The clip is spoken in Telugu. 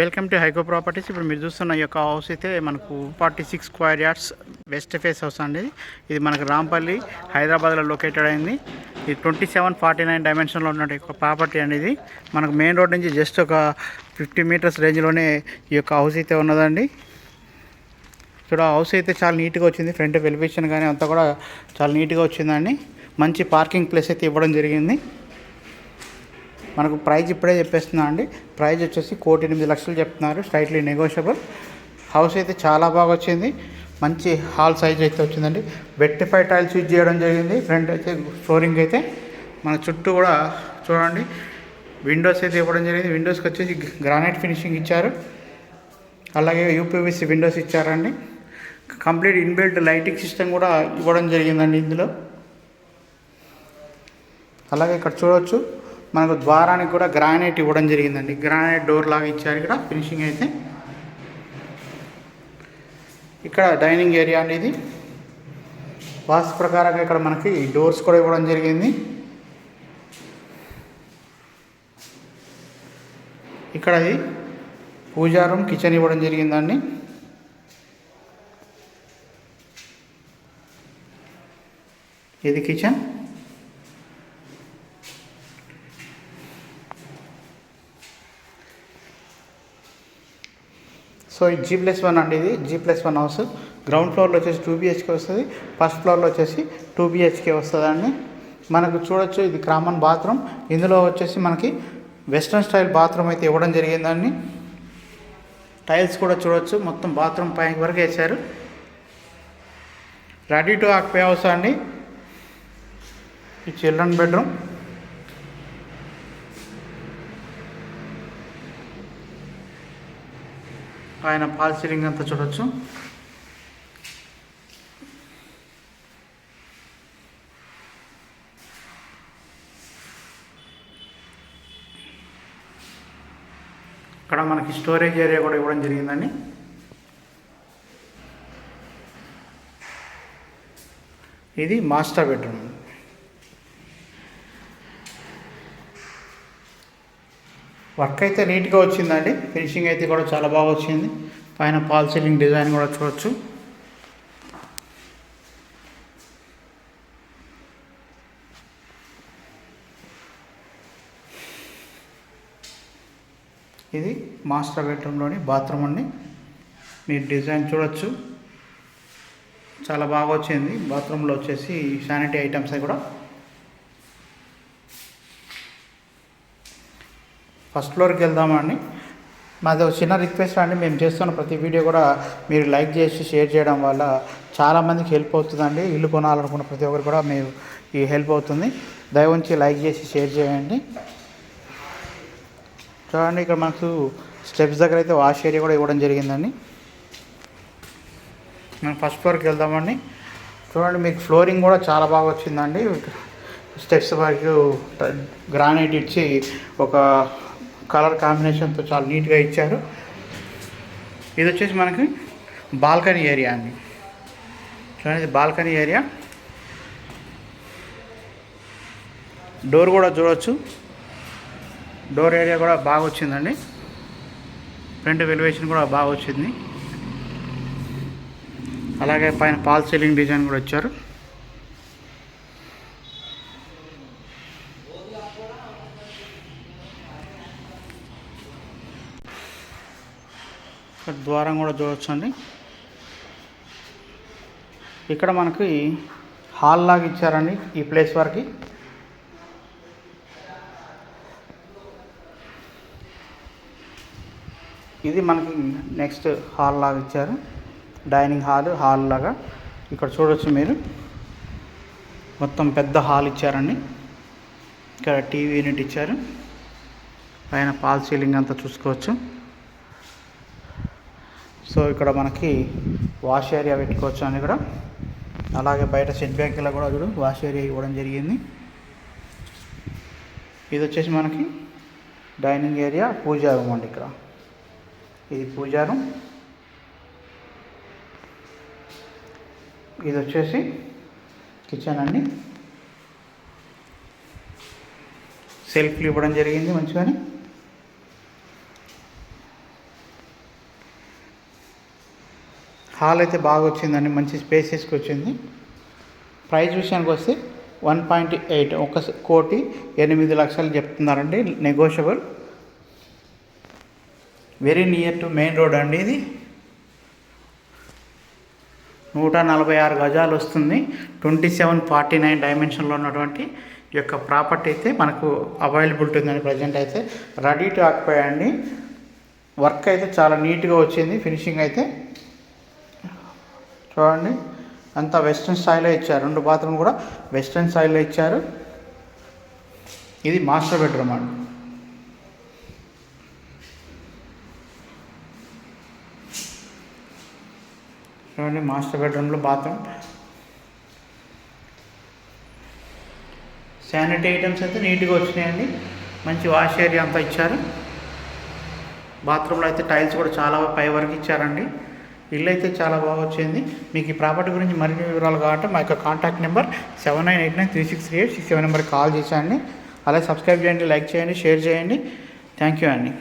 వెల్కమ్ టు హైకో ప్రాపర్టీస్ ఇప్పుడు మీరు చూస్తున్న ఈ యొక్క హౌస్ అయితే మనకు forty six square yards west face house అండి. ఇది మనకు రాంపల్లి హైదరాబాద్లో లొకేటెడ్ అయింది. ఇది ట్వంటీ సెవెన్ ఫార్టీ నైన్ డైమెన్షన్లో ఉన్న ఒక ప్రాపర్టీ అనేది మనకు మెయిన్ రోడ్ నుంచి జస్ట్ ఒక ఫిఫ్టీ మీటర్స్ రేంజ్లోనే ఈ యొక్క హౌస్ అయితే ఉన్నదండి. ఇక్కడ హౌస్ అయితే చాలా నీట్గా వచ్చింది. ఫ్రంట్ ఎలివేషన్ కానీ అంతా కూడా చాలా నీట్గా వచ్చిందండి. మంచి పార్కింగ్ ప్లేస్ అయితే ఇవ్వడం జరిగింది. మనకు ప్రైజ్ ఇప్పుడే చెప్పేస్తున్నా అండి. ప్రైజ్ వచ్చేసి కోటి ఎనిమిది లక్షలు చెప్తున్నారు. స్లైట్లీ నెగోషియబుల్ హౌస్ అయితే చాలా బాగా వచ్చింది. మంచి హాల్ సైజ్ అయితే వచ్చిందండి. వెట్టిఫై టైల్స్ యూజ్ చేయడం జరిగింది. ఫ్రంట్ అయితే ఫ్లోరింగ్ అయితే మన చుట్టూ కూడా చూడండి. విండోస్ అయితే ఇవ్వడం జరిగింది. విండోస్కి వచ్చేసి గ్రానైట్ ఫినిషింగ్ ఇచ్చారు. అలాగే యూపీవీసీ విండోస్ ఇచ్చారండి. కంప్లీట్ ఇన్బిల్ట్ లైటింగ్ సిస్టమ్ కూడా ఇవ్వడం జరిగిందండి ఇందులో. అలాగే ఇక్కడ చూడవచ్చు మనకు ద్వారానికి కూడా గ్రానైట్ ఇవ్వడం జరిగిందండి. గ్రానైట్ డోర్ లాగా ఇచ్చారు ఇక్కడ. ఫినిషింగ్ అయితే ఇక్కడ డైనింగ్ ఏరియా అండి ఇది వాస్తు ప్రకారంగా ఇక్కడ మనకి డోర్స్ కూడా ఇవ్వడం జరిగింది. ఇక్కడ ఇది పూజా రూమ్ కిచెన్ ఇవ్వడం జరిగిందండి. ఇది కిచెన్. సో ఇది జీ ప్లస్ వన్ అండి ఇది. G plus one house. Ground ఫ్లోర్లో వచ్చేసి టూ బిహెచ్కే వస్తుంది. ఫస్ట్ ఫ్లోర్లో వచ్చేసి టూ బిహెచ్కే వస్తుందండి. మనకు చూడొచ్చు ఇది కామన్ బాత్రూమ్ ఇందులో వచ్చేసి మనకి వెస్ట్రన్ స్టైల్ బాత్రూమ్ అయితే ఇవ్వడం జరిగిందండి. టైల్స్ కూడా చూడొచ్చు. మొత్తం బాత్రూమ్ పైన వరకు వేశారు. రెడీ టు ఆక్పే హౌస్ అండి. ఈ చిల్డ్రన్ బెడ్రూమ్ ఆయన పాల్ సీలింగ్ అంతా చూడొచ్చు. ఇక్కడ మనకి స్టోరేజ్ ఏరియా కూడా ఇవ్వడం జరిగిందండి. ఇది మాస్టర్ బెడ్రూమ్ వర్క్ అయితే నీట్గా వచ్చిందండి. ఫినిషింగ్ అయితే కూడా చాలా బాగా వచ్చింది. పైన పాల్ సీలింగ్ డిజైన్ కూడా చూడొచ్చు. ఇది మాస్టర్ బెడ్రూమ్లోని బాత్రూమ్ అండి. మీరు డిజైన్ చూడొచ్చు. చాలా బాగా వచ్చింది. బాత్రూంలో వచ్చేసి శానిటరీ ఐటమ్స్ కూడా ఫస్ట్ ఫ్లోర్కి వెళ్దామండి మాది ఒక చిన్న రిక్వెస్ట్ అండి మేము చేస్తున్న ప్రతి వీడియో కూడా మీరు లైక్ చేసి షేర్ చేయడం వల్ల చాలామందికి హెల్ప్ అవుతుందండి. ఇల్లు కొనాలనుకున్న ప్రతి ఒక్కరు కూడా మీరు ఈ హెల్ప్ అవుతుంది. దయవుంచి లైక్ చేసి షేర్ చేయండి. చూడండి ఇక్కడ మనకు స్టెప్స్ దగ్గర అయితే వాష్ ఏరియా కూడా ఇవ్వడం జరిగిందండి. మనం ఫస్ట్ ఫ్లోర్కి వెళ్దామండి చూడండి మీకు ఫ్లోరింగ్ కూడా చాలా బాగా వచ్చిందండి. స్టెప్స్ వరకు గ్రానైట్ ఇచ్చి ఒక కలర్ కాంబినేషన్తో చాలా నీట్గా ఇచ్చారు. ఇది వచ్చేసి మనకి బాల్కనీ ఏరియా అండి. చూడండి ఇది బాల్కనీ ఏరియా. డోర్ కూడా చూడవచ్చు డోర్ ఏరియా కూడా బాగా వచ్చిందండి. ఫ్రంట్ వెలివేషన్ కూడా బాగా వచ్చింది. అలాగే పైన పాల్ సీలింగ్ డిజైన్ కూడా ఇచ్చారు. ఇక్కడ ద్వారం కూడా చూడవచ్చు అండి ఇక్కడ మనకి హాల్ లాగా ఇచ్చారండి ఈ ప్లేస్ వరకు. ఇది మనకి నెక్స్ట్ హాల్ లాగా ఇచ్చారు. డైనింగ్ హాల్ హాల్ లాగా. ఇక్కడ చూడవచ్చు మీరు. మొత్తం పెద్ద హాల్ ఇచ్చారండి. ఇక్కడ టీవీ యూనిట్ ఇచ్చారు. పైన పాల్ సీలింగ్ అంతా చూసుకోవచ్చు. సో ఇక్కడ మనకి వాష్ ఏరియా పెట్టుకోవచ్చు అని కూడా. అలాగే బయట సెట్ బ్యాక్లో కూడా చూడు వాష్ ఏరియా ఇవ్వడం జరిగింది. ఇది వచ్చేసి మనకి డైనింగ్ ఏరియా పూజా రూమ్ అండి ఇక్కడ. ఇది పూజా రూమ్. ఇది వచ్చేసి కిచెన్ అండి. సెల్ఫ్లు ఇవ్వడం జరిగింది మంచిగానే. హాల్ అయితే బాగా వచ్చిందండి మంచి స్పేసెస్కి వచ్చింది ప్రైస్ విషయానికి వస్తే వన్ పాయింట్ ఎయిట్ ఒక కోటి ఎనిమిది లక్షలు చెప్తున్నారండి negotiable very near to main road అండి ఇది. నూట నలభై ఆరు గజాలు వస్తుంది. ట్వంటీ సెవెన్ ఫార్టీ నైన్ డైమెన్షన్లో ఉన్నటువంటి ఈ యొక్క ప్రాపర్టీ అయితే మనకు అవైలబిలిటీ ఉందండి ప్రజెంట్ అయితే. రెడీ టు ఆక్యుపై అండి. వర్క్ అయితే చాలా నీట్గా వచ్చింది ఫినిషింగ్ అయితే. చూడండి. అంతా వెస్ట్రన్ స్టైల్లో ఇచ్చారు. రెండు బాత్రూమ్ కూడా వెస్ట్రన్ స్టైల్లో ఇచ్చారు. ఇది మాస్టర్ బెడ్రూమ్ అండి. చూడండి మాస్టర్ బెడ్రూమ్లో బాత్రూమ్. శానిటరీ ఐటమ్స్ అయితే నీట్గా వచ్చినాయండి. మంచి వాష్ ఏరియా అంతా ఇచ్చారు. బాత్రూంలో అయితే టైల్స్ కూడా చాలా పై వరకు ఇచ్చారండి. ఇల్లు అయితే చాలా బాగా వచ్చింది. మీకు ఈ ప్రాపర్టీ గురించి మరిన్ని వివరాలు కావాలంటే మా యొక్క contact number seven nine eight nine three six three eight six seven నెంబర్కి కాల్ చేసేయండి. అలాగే సబ్స్క్రైబ్ చేయండి లైక్ చేయండి షేర్ చేయండి. థ్యాంక్ యూ అండి.